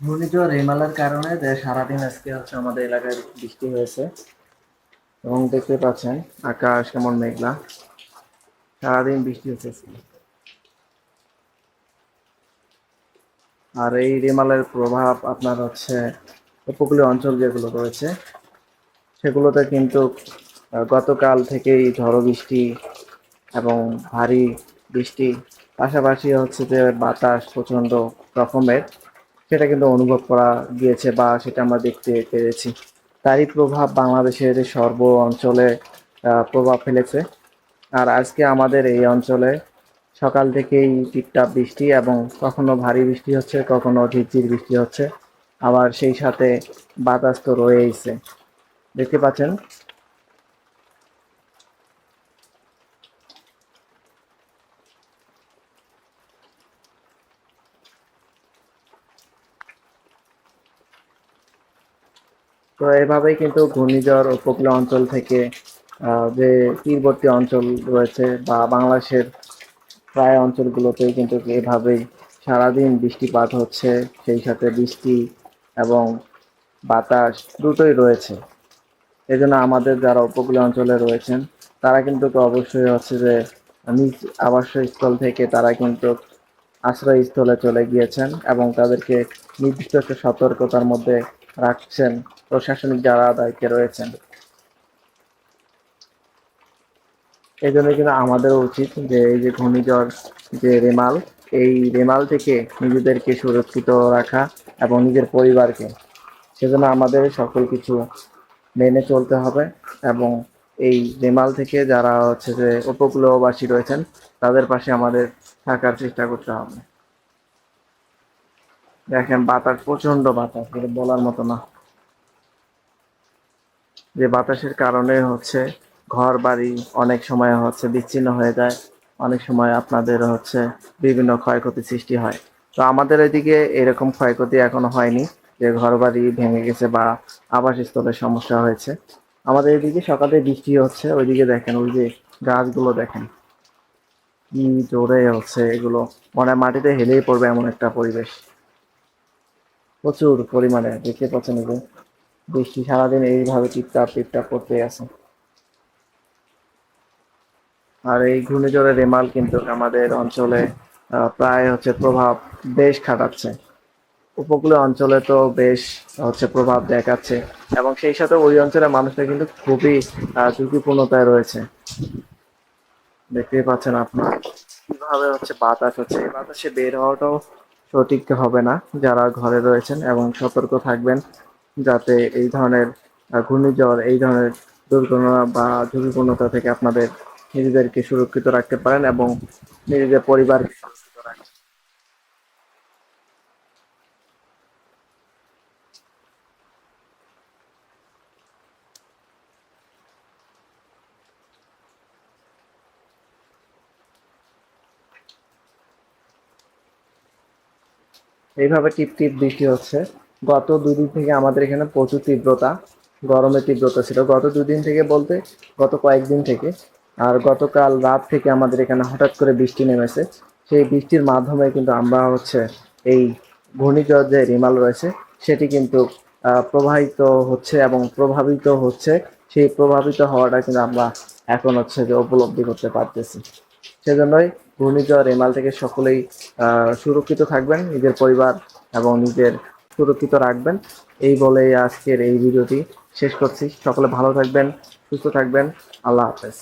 ঘূর্ণিঝড় রেমালের কারণে যে সারাদিন আজকে হচ্ছে আমাদের এলাকায় বৃষ্টি হয়েছে। এবং দেখতে পাচ্ছেন, আকাশ কেমন মেঘলা। সারাদিন বৃষ্টি হচ্ছে আর এই রেমালের প্রভাব আপনার হচ্ছে উপকূলীয় অঞ্চল যেগুলো রয়েছে, সেগুলোতে কিন্তু গতকাল থেকেই ঝড়ো বৃষ্টি এবং ভারী বৃষ্টি। পাশাপাশি হচ্ছে যে বাতাস প্রচণ্ড রকমের। সেটা কিন্তু অনুভব করা গিয়েছে বা সেটা আমরা দেখতে পেরেছি। তারই প্রভাব বাংলাদেশের সর্ব অঞ্চলে প্রভাব ফেলেছে। আর আজকে আমাদের এই অঞ্চলে সকাল থেকেই টিপটাপ বৃষ্টি এবং কখনো ভারী বৃষ্টি হচ্ছে, কখনো ঝিরঝির বৃষ্টি হচ্ছে। আবার সেই সাথে বাতাস তো রয়েইছে। দেখতে পাচ্ছেন তো এভাবেই কিন্তু ঘূর্ণিঝড় উপকূলীয় অঞ্চল থেকে যে তীরবর্তী অঞ্চল রয়েছে বা বাংলাদেশের প্রায় অঞ্চলগুলোতেই কিন্তু এভাবেই সারাদিন বৃষ্টিপাত হচ্ছে, সেই সাথে বৃষ্টি এবং বাতাস দুটোই রয়েছে। এই জন্য আমাদের যারা উপকূলীয় অঞ্চলে রয়েছেন, তারা কিন্তু অবশ্যই হচ্ছে যে নিজ আবাসস্থল থেকে তারা কিন্তু আশ্রয়স্থলে চলে গিয়েছেন এবং তাদেরকে নির্দিষ্ট একটা সতর্কতার মধ্যে রাখছেন প্রশাসনিক যারা দায়িত্বে রয়েছেন। এই জন্য কিন্তু আমাদের উচিত যে এই যে ঘূর্ণিঝড়, যে রেমাল, এই রেমাল থেকে নিজেদেরকে সুরক্ষিত রাখা এবং নিজের পরিবারকে, সেজন্য আমাদের সকল কিছু মেনে চলতে হবে এবং এই রেমাল থেকে যারা হচ্ছে যে উপকূলবাসী রয়েছেন, তাদের পাশে আমাদের থাকার চেষ্টা করতে হবে। দেখেন বাতাস প্রচণ্ড বাতাস বলার মতো না। যে বাতাসের কারণে হচ্ছে ঘর বাড়ি অনেক সময় হচ্ছে বিচ্ছিন্ন হয়ে যায়, অনেক সময় আপনাদের হচ্ছে বিভিন্ন ক্ষয়ক্ষতি সৃষ্টি হয়। তো আমাদের এদিকে এরকম ক্ষয়ক্ষতি এখনও হয়নি, যে ঘর বাড়ি ভেঙে গেছে বা আবাসস্থলের সমস্যা হয়েছে। আমাদের এদিকে সকালে বৃষ্টি হচ্ছে, ওইদিকে দেখেন, ওই যে গাছগুলো দেখেন। কি জোরে হচ্ছে এগুলো, মনে মাটিতে হেলেই পড়বে এমন একটা পরিবেশ। প্রচুর পরিমাণে দেখতে পাচ্ছেন যে বৃষ্টি সারাদিন এইভাবে টিপটাপ টিপটাপ করতে আছে। আর এই ঘূর্ণিঝড়ের রেমাল কিন্তু আমাদের অঞ্চলে প্রায় হচ্ছে প্রভাব বেশ খাটাচ্ছে। উপকূলীয় অঞ্চলে তো বেশ, হচ্ছে প্রভাব দেখাচ্ছে এবং সেই সাথে ওই অঞ্চলের মানুষরা কিন্তু খুবই ঝুঁকিপূর্ণতায় রয়েছে। দেখতেই পাচ্ছেন আপনার কীভাবে হচ্ছে বাতাস হচ্ছে। এই বাতাসে বের হওয়াটাও সঠিক হবে না, যারা ঘরে রয়েছেন এবং সতর্ক থাকবেন যাতে এই ধরনের ঘূর্ণিঝড়, এই ধরনের দুর্ঘটনা বা ঝুঁকিপূর্ণতা থেকে আপনাদের নিজেদেরকে সুরক্ষিত রাখতে পারেন এবং নিজেদের পরিবারকে এইভাবে টিপ টিপ বৃষ্টি হচ্ছে। গত দুদিন থেকে আমাদের এখানে প্রচুর তীব্রতা, গরমের তীব্রতা ছিল। গত দুদিন থেকে বলতে গত কয়েকদিন থেকে। আর গতকাল রাত থেকে আমাদের এখানে হঠাৎ করে বৃষ্টি নেমেছে। সেই বৃষ্টির মাধ্যমে কিন্তু আমরা হচ্ছে এই ঘূর্ণিঝড় যে রিমাল রয়েছে, সেটি কিন্তু প্রবাহিত হচ্ছে এবং প্রভাবিত হচ্ছে। সেই প্রভাবিত হওয়াটা কিন্তু আমরা এখন হচ্ছে যে উপলব্ধি করতে পারতেছি। সেজন্যই ঘূর্ণিঝড় এমাল থেকে সকলেই সুরক্ষিত থাকবেন, নিজের পরিবার এবং নিজের সুরক্ষিত রাখবেন। এই বলেই আজকের এই ভিডিওটি শেষ করছি। সকলে ভালো থাকবেন, সুস্থ থাকবেন। আল্লাহ হাফেজ।